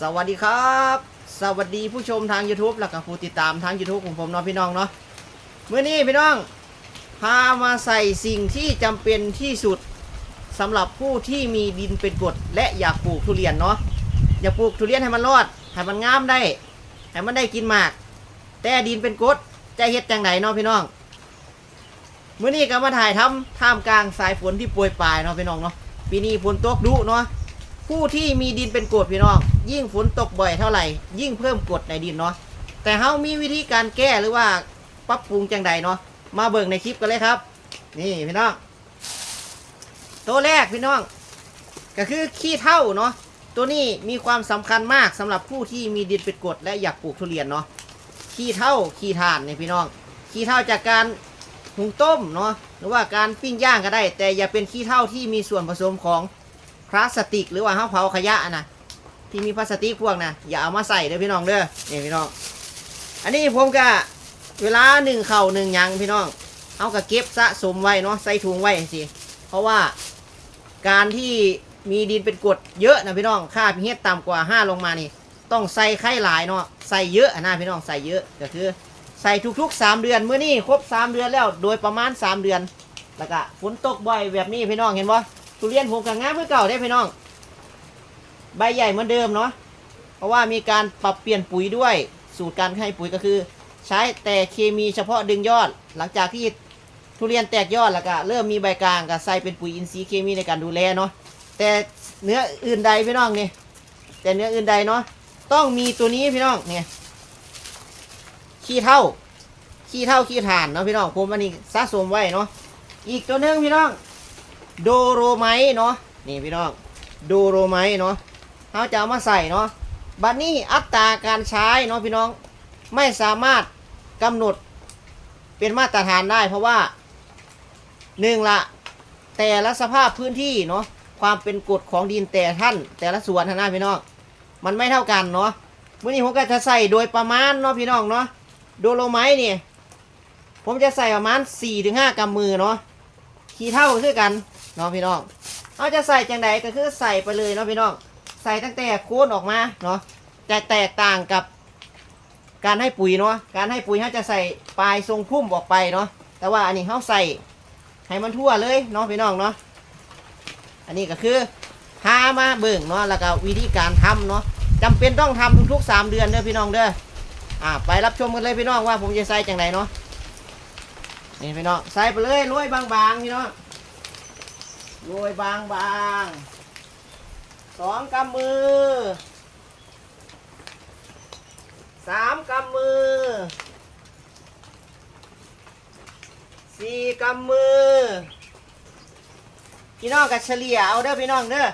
สวัสดีครับ สวัสดีผู้ชมทาง YouTube แล้วก็ผู้ติดตามทาง YouTube ของผมเนาะพี่น้องเนาะเมื่อนี้พี่น้องพามาใส่สิ่งที่จำเป็นที่สุดสำหรับผู้ที่มีดินเป็นกรดและอยากปลูกทุเรียนเนาะอยากปลูกทุเรียนให้มันรอดให้มันงามได้ให้มันได้กินมาก แต่ดินเป็นกรดจะเฮ็ดจังไหนเนาะพี่น้องเมื่อนี้ก็มาถ่ายทำท่ามกลางสายฝนที่โปรยปลายเนาะพี่น้องเนาะปีนี้ฝนตกดุเนาะ ผู้ที่มีดินเป็นกรดพี่น้อง ยิ่งฝนตกบ่อยเท่าไหร่ ยิ่งเพิ่มกรดในดินเนาะแต่เฮามีวิธีการแก้หรือว่าปรับปรุงจังใดเนาะมาเบิ่งในคลิปกันเลยครับ นี่พี่น้องตัวแรกพี่น้อง ก็คือขี้เท่าเนาะตัวนี้มีความสำคัญมากสำหรับผู้ที่มีดินเป็นกรดและอยากปลูกทุเรียนเนาะขี้เท่าขี้ถ่านนี่พี่น้องขี้เท่าจากการหุงต้มเนาะหรือว่าการปิ้งย่างก็ได้ แต่อย่าเป็นขี้เท่าที่มีส่วนผสมของ พลาสติกหรือว่าห้าเผาขยะนะที่มีพลาสติกพวกนะอย่าเอามาใส่เด้อพี่น้องเด้อนี่พี่น้อง อันนี้ผมก็เวลาหนึ่งเข่าหนึ่งยังพี่น้อง เอากระเก็บสะสมไว้เนาะใส่ถุงไว้สิเพราะว่าการที่มีดินเป็นกรดเยอะนะพี่น้องค่าพีเฮต่ำกว่า 5 ลงมานี่ ต้องใส่ไข่หลายเนาะใส่เยอะอนะพี่น้องใส่เยอะก็คือใส่ทุกๆ 3 เดือนเมื่อนี้ครบ 3 เดือนแล้วโดยประมาณ 3 เดือน แล้วก็ฝนตกบ่อยแบบนี้พี่น้องเห็นบ่ ทุเรียนผมกับงามเมื่อเก่าได้พี่น้อง ใบใหญ่เหมือนเดิมเนาะ เพราะว่ามีการปรับเปลี่ยนปุ๋ยด้วย สูตรการให้ปุ๋ยก็คือ ใช้แต่เคมีเฉพาะดึงยอด หลังจากที่ทุเรียนแตกยอดแล้วก็เริ่มมีใบกลางก็ใส่เป็นปุ๋ยอินทรีย์เคมีในการดูแลเนาะ แต่เนื้ออื่นใดพี่น้องนี่ แต่เนื้ออื่นใดเนาะ ต้องมีตัวนี้พี่น้องเนี่ยขี้เท่าขี้เท่าขี้ถ่านเนาะพี่น้องผมอันนี้สะสมไว้เนาะ อีกตัวหนึงพี่น้อง โดโรไมต์เนาะนี่พี่น้องโดโรไมต์เนาะเขาจะเอามาใส่เนาะบัดนี้อัตราการใช้เนาะพี่น้องไม่สามารถกำหนดเป็นมาตรฐานได้เพราะว่าหนึ่งละแต่ละสภาพพื้นที่เนาะความเป็นกรดของดินแต่ท่าน แต่ละสวนท่านพี่น้องมันไม่เท่ากันเนาะมื่อนี้ผมก็จะใส่โดยประมาณเนาะพี่น้องเนาะโดโลไมต์นี่ผมจะใส่ประมาณ4-5กำมือเนาะขี้เท่าคือกัน เนาะพี่น้องเอาจะใส่จังใดก็คือใส่ไปเลยเนาะพี่น้อง ใส่ตั้งแต่โคนออกมาเนาะแต่แตกต่างกับ การให้ปุ๋ยเนาะการให้ปุ๋ยเขาจะใส่ปลายทรงพุ่มออกไปเนาะแต่ว่าอันนี้เขาใส่ให้มันทั่วเลยเนาะพี่น้องเนาะอันนี้ก็คือพามาเบิ่งเนาะแล้วก็วิธีการทำเนาะจำเป็นต้องทำทุกๆ3เดือนเด้อพี่น้องเด้ออ่าไปรับชมกันเลยพี่น้องว่าผมจะใส่จังใดเนาะนี่พี่น้องใส่ไปเลยโรยบางๆพี่น้อง โรยบางๆสองกำมือสามกำมือสี่กำมือ พี่น้องกับเฉลี่ยเอาเด้อพี่น้องเด้อ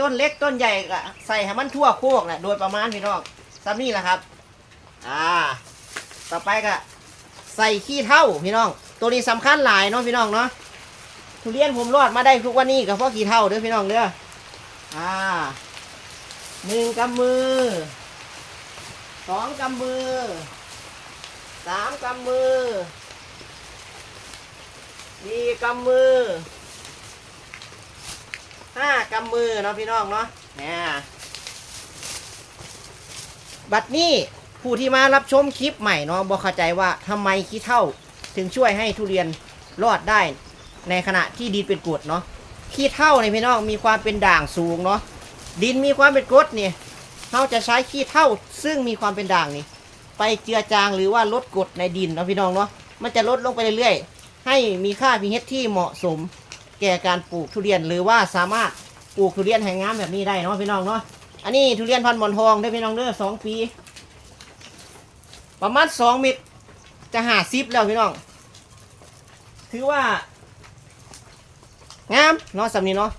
ต้นเล็กต้นใหญ่ก็ใส่ให้มันทั่วโคกนะโดยประมาณพี่น้องซ้ำนี่แหละครับ อ่า ต่อไปก็ใส่ขี้เท่าพี่น้อง ตัวนี้สำคัญหลายเนาะพี่น้องเนาะ ทุเรียนผมรอดมาได้ทุกวันนี้ก็เพราะขี้เท่าเด้อพี่น้องเด้ออ่าหนึ่งกำมือสองกำมือสามกำมือสี่กำมือห้ากำมือเนาะพี่น้องเนาะเนี่ยบัดนี้ผู้ที่มารับชมคลิปใหม่เนาะบอกเข้าใจว่าทำไมขี้เท่าถึงช่วยให้ทุเรียนรอดได้ ในขณะที่ดินเป็นกรดเนาะขี้เท่าในพี่น้องมีความเป็นด่างสูงเนาะดินมีความเป็นกรดเนี่ยเราจะใช้ขี้เท่าซึ่งมีความเป็นด่างนี่ ไปเจือจางหรือว่าลดกรดในดินเนาะพี่น้องเนาะมันจะลดลงไปเรื่อยๆ ให้มีค่า pH ที่เหมาะสม แก่การปลูกทุเรียนหรือว่าสามารถปลูกทุเรียนแห่งงามแบบนี้ได้เนาะพี่น้องเนาะอันนี้ทุเรียนพันธุ์หมอนทองได้พี่น้องเด้อสองปีประมาณสองเมตรจะหาซิปแล้วพี่น้อง ถือว่า งามเนาะสำนี้เนาะ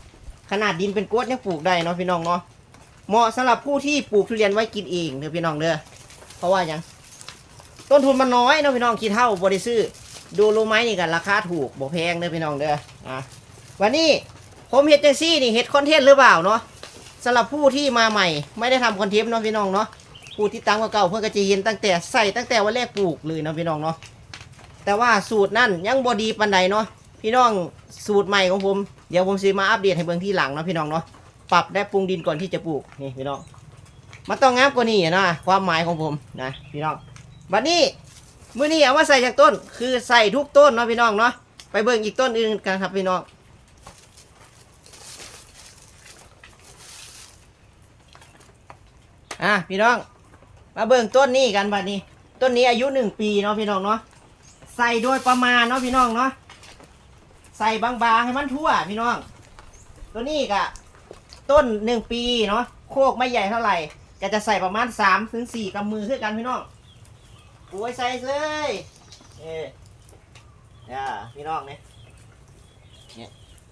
ขนาดดินเป็นกวดยังปลูกได้เนาะพี่น้องเนาะเหมาะสำหรับผู้ที่ปลูกทุเรียนไว้กินเองเด้อพี่น้องเด้อเพราะว่าหยังต้นทุนมันน้อยเนาะพี่น้องคิดเท่าบริซื้อดูโลไม้นี่กันราคาถูกบ่แพงเด้อพี่น้องเด้ออะวันนี้ผมเฮ็ดจังซี่นี่เฮ็ดคอนเทนต์หรือเปล่าเนาะสำหรับผู้ที่มาใหม่ ไม่ได้ทำคอนเทนต์เนาะพี่น้องเนาะผู้ที่ตั้งเก่าเพื่อก็จะเห็นตั้งแต่ใส่ตั้งแต่วันแรกปลูกเลยเนาะพี่น้องเนาะแต่ว่าสูตรนั่นยังบอดีปันใดเนาะ พี่น้องสูตรใหม่ของผม เดี๋ยวผมซื้อมาอัปเดตให้เบิ่งที่หลังเนาะพี่น้องเนาะปรับและปรุงดินก่อนที่จะปลูกนี่พี่น้องมันต้องงามกว่านี้นะความหมายของผมนะพี่น้องบัดนี้มื้อนี้เอามาใส่จากต้น คือใส่ทุกต้นเนาะพี่น้องเนาะไปเบิ่งอีกต้นอื่นกันครับพี่น้องอะพี่น้อง มาเบิ่งต้นนี้กันบัดนี้ ต้นนี้อายุหนึ่งปีเนาะพี่น้องเนาะใส่โดยประมาณเนาะพี่น้องเนาะ ใส่บางๆให้มันทั่วพี่น้อง ตัวนี้กะต้นหนึ่งปีเนาะโคกไม่ใหญ่เท่าไหร่ก็จะใส่ประมาณสามถึงสี่กำมือคือกันพี่น้องโอ้ยใส่เลยเอออ่าพี่น้องเนี่ยเนี่ย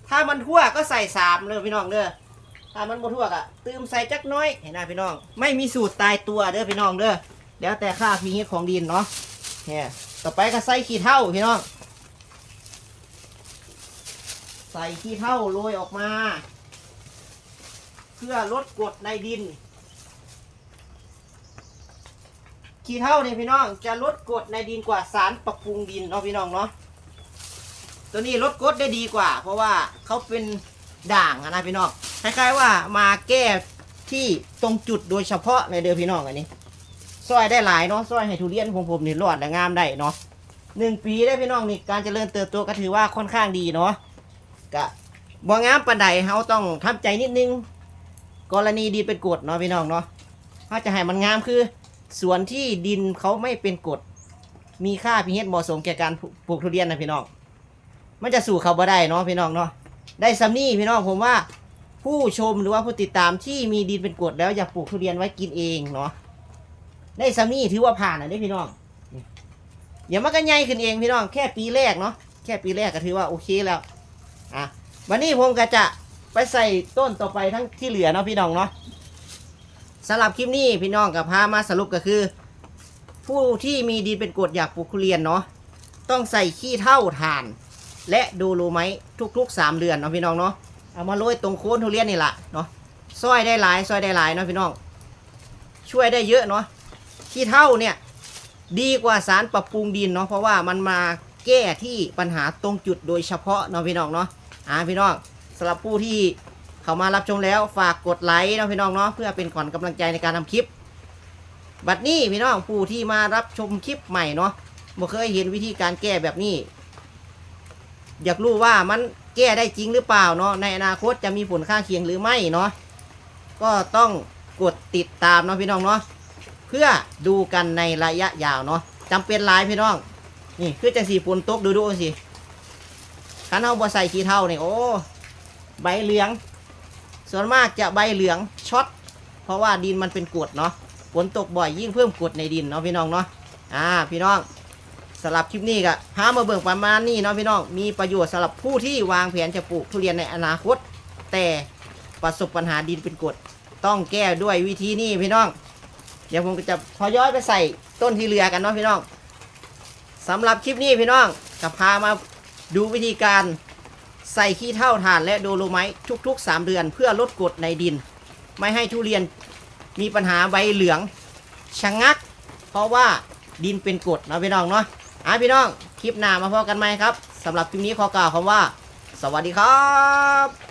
ถ้ามันทั่วก็ใส่สามเลยพี่น้องเด้อถ้ามันบ่ทั่วก็ตืมใส่จักน้อยเห็นไหมพี่น้อง ไม่มีสูตรตายตัวเด้อพี่น้องเด้อแล้วแต่ค่าพีเฮดของดินเนาะเนี่ยต่อไปก็ใส่ขี้เท่าพี่น้อง ใส่ขี้เท่าโรยออกมา เพื่อลดกรดในดิน ขี้เท่าเนี่ยพี่น้องจะลดกรดในดินกว่าสารปรับปรุงดินเนาะพี่น้องเนาะตัวนี้ลดกรดได้ดีกว่า เพราะว่าเขาเป็นด่างนะพี่น้องคล้ายๆว่ามาแก้ที่ตรงจุดโดยเฉพาะในเดือพี่น้องอันนี้ซอยได้หลายเนาะซอยให้ทุเรียนของผมนี่รอดและงามได้เนาะหนึ่งปีได้พี่น้องนี่การเจริญเติบโตก็ถือว่าค่อนข้างดีเนาะ กะบ่งามปานใดเฮาต้องทำใจนิดนึง กรณีดินเป็นกรดเนาะพี่น้องเนาะเฮาจะให้มันงามคือส่วนที่ดินเขาไม่เป็นกรดมีค่าพิเศษเหมาะสมแก่การปลูกทุเรียนนะพี่น้อง มันจะสู่เขาบ่ได้เนาะพี่น้องเนาะได้ซัมนี่พี่น้องผมว่าผู้ชมหรือว่าผู้ติดตามที่มีดินเป็นกรดแล้วอยากปลูกทุเรียนไว้กินเองเนาะได้ซัมนี่ถือว่าผ่านนะเด้พี่น้องอย่ามากันใหญ่ขึ้นเองพี่น้องแค่ปีแรกเนาะแค่ปีแรกก็ถือว่าโอเคแล้ว อะวันนี้ผมก็จะไปใส่ต้นต่อไปทั้งที่เหลือเนาะพี่น้องเนาะสำหรับคลิปนี้พี่น้องกับพามาสรุปก็คือ ผู้ที่มีดินเป็นกรดอยากปลูกทุเรียนเนาะต้องใส่ขี้เท่าถ่าน และดูรูไหมทุกๆสามเดือนเนาะพี่น้องเนาะเอามาโรยตรงโคนทุเรียนนี่แหละเนาะซอยได้หลายซอยได้หลายเนาะพี่น้องช่วยได้เยอะเนาะขี้เท่าเนี่ยดีกว่าสารปรับปรุงดินเนาะเพราะว่ามันมาแก้ที่ปัญหาตรงจุดโดยเฉพาะเนาะพี่น้องเนาะ อ่าพี่น้องสำหรับผู้ที่เข้ามารับชมแล้วฝากกดไลค์นะพี่น้องเนาะเพื่อเป็นขวัญกำลังใจในการทำคลิป บัดนี้พี่น้องผู้ที่มารับชมคลิปใหม่เนาะบ่เคยเห็นวิธีการแก้แบบนี้ อยากรู้ว่ามันแก้ได้จริงหรือเปล่าเนาะในอนาคตจะมีผลข้างเคียงหรือไม่เนาะก็ต้องกดติดตามเนาะพี่น้องเนาะเพื่อดูกันในระยะยาวเนาะจำเป็นหลายพี่น้องนี่คือจังสีฝนตกดูดูสิ คันเอาบ่ใส่ขี้เท่าเนี่ยโอ้ใบเหลือง ส่วนมากจะใบเหลืองช็อตเพราะว่าดินมันเป็นกรดเนาะฝนตกบ่อยยิ่งเพิ่มกรดในดินเนาะพี่น้องเนาะอ่าพี่น้องสำหรับคลิปนี้ก็พามาเบิ่งประมาณนี้เนาะพี่น้องมีประโยชน์สำหรับผู้ที่วางแผนจะปลูกทุเรียนในอนาคต แต่ประสบปัญหาดินเป็นกรดต้องแก้ด้วยวิธีนี้พี่น้อง เดี๋ยวผมจะพอย้อยไปใส่ต้นที่เหลือกันเนาะพี่น้องสำหรับคลิปนี้พี่น้องจะพามา ดูวิธีการใส่ขี้เท่าถ่านและโดโลไมต์ทุกๆ 3 เดือนเพื่อลดกรดในดิน ไม่ให้ทุเรียนมีปัญหาใบเหลืองชะงัก เพราะว่าดินเป็นกรดนะพี่น้องเนาะอะพี่น้อง คลิปหน้ามาพบกันไหมครับสำหรับคลิปนี้ขอกล่าวคำว่า สวัสดีครับ